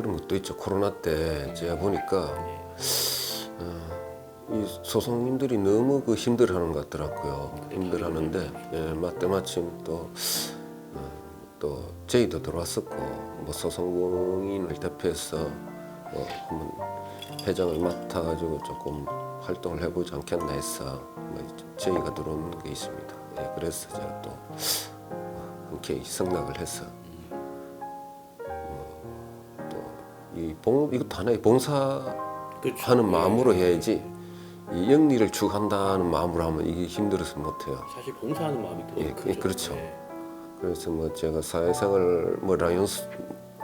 그런 것도 있죠. 코로나 때 제가 보니까 네. 이 소상님들이 너무 그 힘들어하는 것 같더라고요. 힘들어하는데 예, 마- 때 마침 또 어, 또 제의도 들어왔었고 뭐 소상공인을 대표해서 뭐 한번 회장을 맡아가지고 조금 활동을 해보지 않겠나 해서 뭐 제의가 들어온 게 있습니다. 예, 그래서 제가 또 어, 흔쾌히 승낙을 해서 이 봉 이것도 하나의 봉사 그렇죠. 하는 예. 마음으로 해야지 이 영리를 추구한다는 마음으로 하면 이게 힘들어서 못해요. 사실 봉사하는 마음이 더 예, 크죠. 그렇죠. 예. 그래서 뭐 제가 사회생활 뭐 라이온스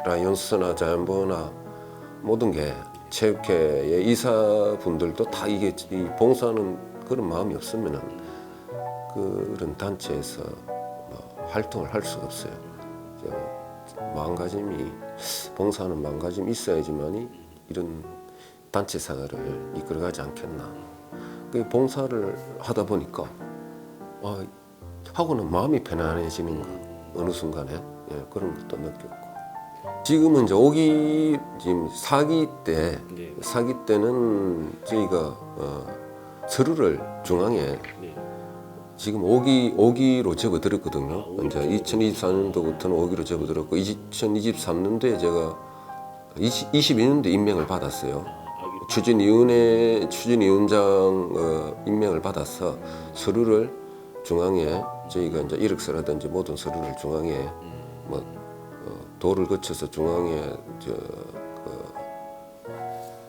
라이온스나 자연보호나 모든 게 체육회의 이사분들도 다 이게 이 봉사하는 그런 마음이 없으면은 그런 단체에서 뭐 활동을 할 수가 없어요. 저 마음가짐이 봉사하는 마음가짐이 있어야지만이 이런 단체 생활을 이끌어가지 않겠나. 그 봉사를 하다 보니까 아, 하고는 마음이 편안해지는 거 어느 순간에 예, 그런 것도 느꼈고 지금은 이제 오기 지금 사기 때 네. 사기 때는 저희가 어, 서류를 중앙에 네. 지금 5기 5기로 접어들었거든요. 이제 2024년도부터는 5기로 접어들었고 2023년도에 제가 20, 22년도에 임명을 받았어요. 추진위원회 추진위원장 어, 임명을 받아서 서류를 중앙에 저희가 이제 이력서라든지 모든 서류를 중앙에 뭐 어, 도를 거쳐서 중앙에 저 그,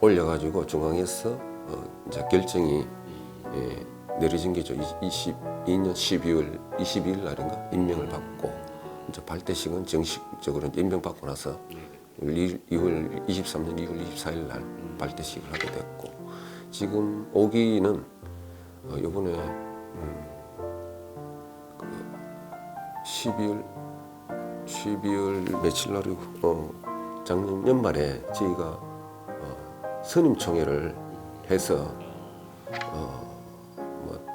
올려가지고 중앙에서 어, 이제 결정이 예, 내려진 게죠. 22년 12월 22일 날인가 임명을 받고 이제 발대식은 정식적으로 임명받고 나서 네. 2월 23년 2월 24일 날 발대식을 하게 됐고 지금 오기는 어, 요번에 음, 그 12월 12월 며칠 날이고 어, 작년 연말에 저희가 어, 스님총회를 해서 어, 뭐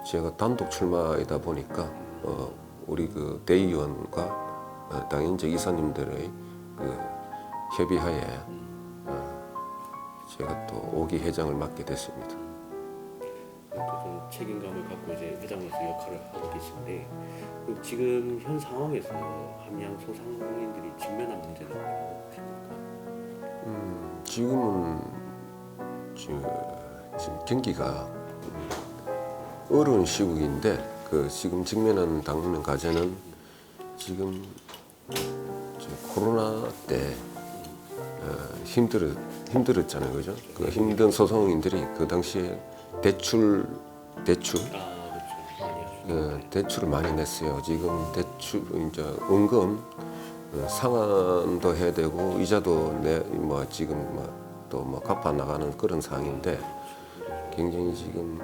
제가 단독 출마이다 보니까 어, 우리 그 대의원과 어, 당연적 이사님들의 그 협의하에 어, 제가 또 오기 회장을 맡게 됐습니다. 또좀 책임감을 갖고 이제 회장으로서 역할을 하고 계신데 그 지금 현 상황에서 함양 소상공인들이 직면한 문제는 뭐라고 보십니까? 음, 지금은 저, 지금 경기가 음, 어려운 시국인데 그 지금 직면한 당면 과제는 지금 저 코로나 때 어, 힘들어 힘들었잖아요, 그죠? 그 힘든 소상공인들이 그 당시에 대출 대출. 예, 대출을 많이 냈어요. 지금 대출 이제 은근 어, 상환도 해야 되고 이자도 내 뭐 지금 뭐 또뭐 갚아 나가는 그런 상황인데 굉장히 지금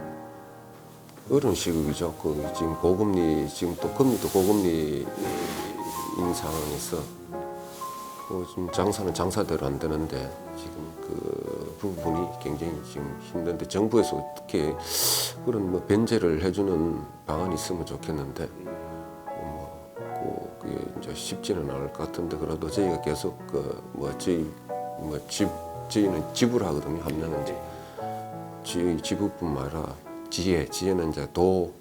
어려운 시국이죠. 그 지금 고금리 지금 또 금리도 고금리인 상황에서 그 지금 장사는 장사대로 안 되는데 지금 그 부분이 굉장히 지금 힘든데 정부에서 어떻게 그런 뭐 변제를 해주는 방안이 있으면 좋겠는데 뭐 그게 이제 쉽지는 않을 것 같은데 그래도 저희가 계속 그뭐 저희 뭐집 저희는 지불 하거든요 함량은 이제 저희 지부뿐만 아니라 지혜 지혜는 이제 도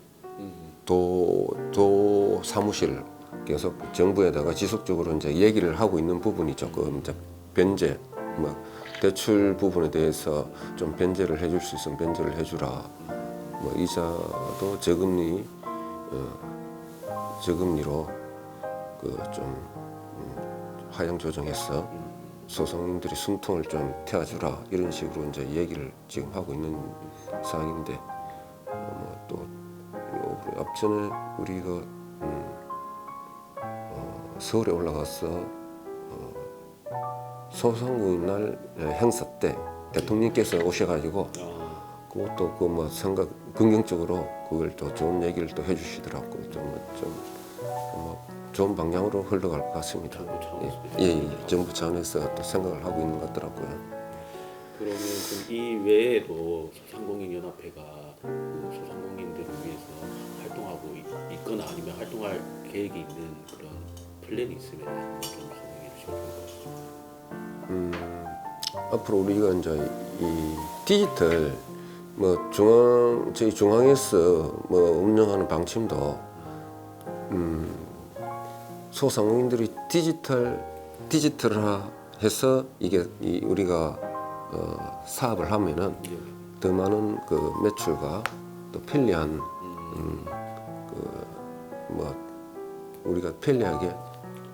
도, 도 사무실 계속 정부에다가 지속적으로 이제 얘기를 하고 있는 부분이 조금 이제 변제, 뭐 대출 부분에 대해서 좀 변제를 해줄 수 있으면 변제를 해주라. 뭐 이자도 저금리, 어, 저금리로 그좀 음, 하향 조정해서 소상인들이 숨통을 좀 태워주라 이런 식으로 이제 얘기를 지금 하고 있는 상황인데 어, 뭐또 요 앞전에 우리가 음, 어, 서울에 올라가서 어, 소상공인 날 행사 때 대통령께서 오셔가지고 아 그것도 그 뭐 생각 긍정적으로 그걸 또 좋은 얘기를 또 해주시더라고 좀좀 좋은 방향으로 흘러갈 것 같습니다. 예, 예, 예, 정부 차원에서 또 생각을 하고 있는 것 같더라고요. 그러면 이 외에도 소상공인 연합회가 그 소상공인들을 위해서 활동하고 있- 있거나 아니면 활동할 계획이 있는 그런 플랜이 있으면 좀 설명해 주시면 좋을 것 같습니다. 음, 앞으로 우리가 이제 이 디지털 뭐 중앙 저희 중앙에서 뭐 운영하는 방침도 음 소상공인들이 디지털 디지털화해서 이게 이 우리가 어 사업을 하면은 예. 더 많은 그 매출과 또 편리한 음, 뭐 우리가 편리하게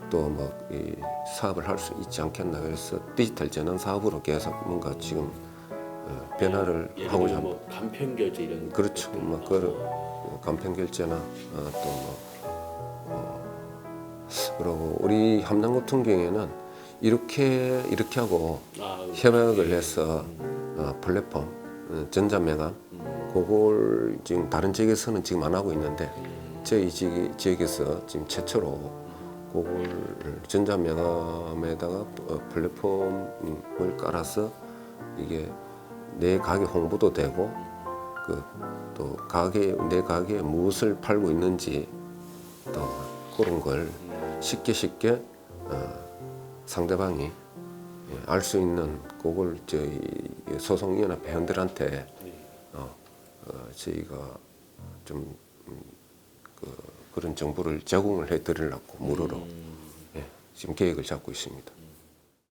또뭐이 사업을 할 수 있지 않겠나 그래서 디지털 전환 사업으로 계속 뭔가 지금 어, 변화를 예를 하고자 합니다. 뭐 간편 결제 이런 그렇죠. 것들. 뭐 그런 간편 결제나 어, 또뭐 어, 그리고 우리 함양 같은 경우에는 이렇게 이렇게 하고 아, 협약을 예. 해서 어, 플랫폼 어, 전자매감 음, 그걸 지금 다른 지역에서는 지금 안 하고 있는데 음, 저희 지- 지역 에서 지금 최초로 그걸 전자명함에다가 어, 플랫폼을 깔아서 이게 내 가게 홍보도 되고 그 또 가게 내 가게에 무엇을 팔고 있는지 또 그런 걸 음, 쉽게 쉽게 어, 상대방이 알 수 있는 그걸 저희 소송위원회 회원들한테 네. 어, 어, 저희가 좀 음, 그, 그런 정보를 제공을 해드리려고 무료로 음, 예, 지금 계획을 잡고 있습니다.